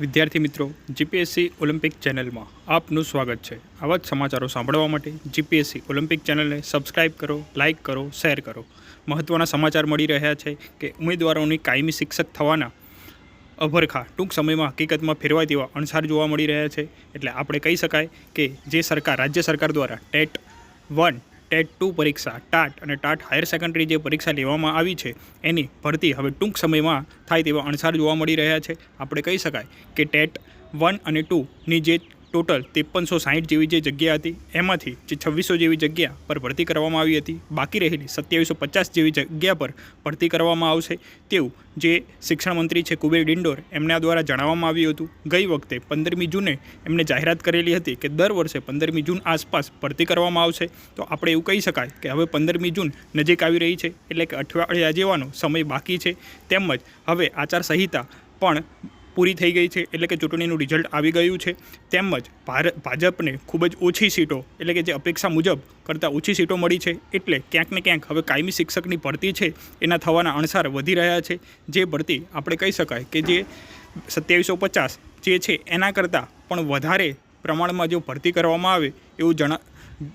વિદ્યાર્થી મિત્રો, GPSC Olympic ચેનલમાં આપનું સ્વાગત છે. આવા જ સમાચારો સાંભળવા માટે જીપીએસસી ઓલિમ્પિક ચેનલને સબસ્ક્રાઇબ કરો, લાઇક કરો, શેર કરો. મહત્ત્વના સમાચાર મળી રહ્યા છે કે ઉમેદવારોની કાયમી શિક્ષક થવાના અભરખા ટૂંક સમયમાં હકીકતમાં ફેરવાય તેવા અણસાર જોવા મળી રહ્યા છે. એટલે આપણે કહી શકાય કે જે સરકાર, રાજ્ય સરકાર દ્વારા ટેટ વન ટેટ ટુ પરીક્ષા, ટાટ અને ટાટ હાયર સેકન્ડરી જે પરીક્ષા લેવામાં આવી છે, એની ભરતી હવે ટૂંક સમયમાં થાય તેવા અણસાર જોવા મળી રહ્યા છે. આપણે કહી શકાય કે ટેટ વન અને ટુની જે ટોટલ ત્રેપનસો સાહીઠ જેવી જે જગ્યા હતી, એમાંથી જે છવ્વીસો જેવી જગ્યા પર ભરતી કરવામાં આવી હતી, બાકી રહેલી સત્યાવીસો પચાસ જેવી જગ્યા પર ભરતી કરવામાં આવશે. તેવું જે શિક્ષણ મંત્રી છે કુબેર ડિંડોર એમના દ્વારા જણાવવામાં આવ્યું હતું. ગઈ વખતે પંદરમી જૂને એમને જાહેરાત કરેલી હતી કે દર વર્ષે પંદરમી જૂન આસપાસ ભરતી કરવામાં આવશે. તો આપણે એવું કહી શકાય કે હવે પંદરમી જૂન નજીક આવી રહી છે, એટલે કે અઠવાડિયા જેવાનો સમય બાકી છે. તેમજ હવે આચારસંહિતા પણ પૂરી થઈ ગઈ છે એટલે કે ચૂંટણીનું રિઝલ્ટ આવી ગયું છે. તેમજ ભારત ભાજપને ખૂબ જ ઓછી સીટો એટલે કે જે અપેક્ષા મુજબ કરતાં ઓછી સીટો મળી છે એટલે ક્યાંક ને ક્યાંક હવે કાયમી શિક્ષકની ભરતી છે એના થવાના અણસાર વધી રહ્યા છે. જે ભરતી આપણે કહી શકાય કે જે સત્યાવીસો પચાસ જે છે એના કરતાં પણ વધારે પ્રમાણમાં જો ભરતી કરવામાં આવે એવું જણા,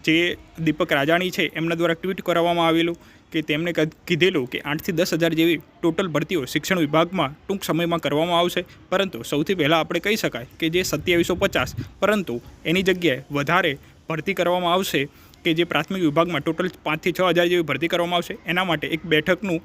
જે દીપક રાજાણી છે એમના દ્વારા ટ્વીટ કરવામાં આવેલું કે તેમણે કીધેલું કે આઠથી દસ હજાર જેવી ટોટલ ભરતીઓ શિક્ષણ વિભાગમાં ટૂંક સમયમાં કરવામાં આવશે. પરંતુ સૌથી પહેલાં આપણે કહી શકાય કે જે સત્યાવીસો પચાસ, પરંતુ એની જગ્યાએ વધારે ભરતી કરવામાં આવશે કે જે પ્રાથમિક વિભાગમાં ટોટલ પાંચથી છ હજાર જેવી ભરતી કરવામાં આવશે, એના માટે એક બેઠકનું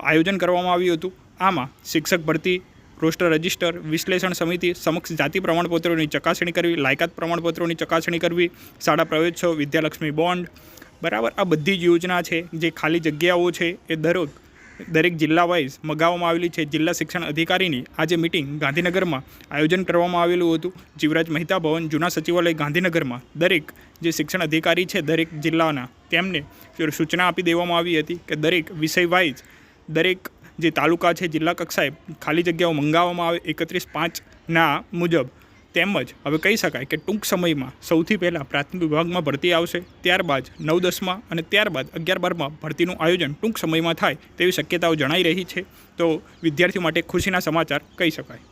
આયોજન કરવામાં આવ્યું હતું. આમાં શિક્ષક ભરતી, રોસ્ટર રજિસ્ટર, વિશ્લેષણ સમિતિ સમક્ષ જાતિ પ્રમાણપત્રોની ચકાસણી કરવી, લાયકાત પ્રમાણપત્રોની ચકાસણી કરવી, શાળા પ્રવેશો વિદ્યાલક્ષ્મી બોન્ડ બરાબર? આ બધી જ યોજના છે, જે ખાલી જગ્યાઓ છે, એ દરેક દરેક જિલ્લા વાઇઝ મગાવવામાં આવેલી છે. જિલ્લા શિક્ષણ અધિકારીની આજે મિટિંગ ગાંધીનગરમાં આયોજન કરવામાં આવેલું હતું. જીવરાજ મહેતા ભવન જૂના સચિવાલય ગાંધીનગરમાં દરેક જે શિક્ષણ અધિકારી છે, દરેક જિલ્લાના, તેમને સૂચના આપી દેવામાં આવી હતી કે દરેક વિષય વાઇઝ દરેક જે તાલુકા છે, જિલ્લા કક્ષાએ ખાલી જગ્યાઓ મંગાવવામાં આવે એકત્રીસ પાંચના મુજબ તેમજ હવે કહી શકાય કે ટૂંક સમયમાં સૌથી પહેલાં પ્રાથમિક વિભાગમાં ભરતી આવશે, ત્યારબાદ નવ દસમાં અને ત્યારબાદ અગિયાર બારમાં ભરતીનું આયોજન ટૂંક સમયમાં થાય તેવી શક્યતાઓ જણાઈ રહી છે. તો વિદ્યાર્થીઓ માટે ખુશીના સમાચાર કહી શકાય.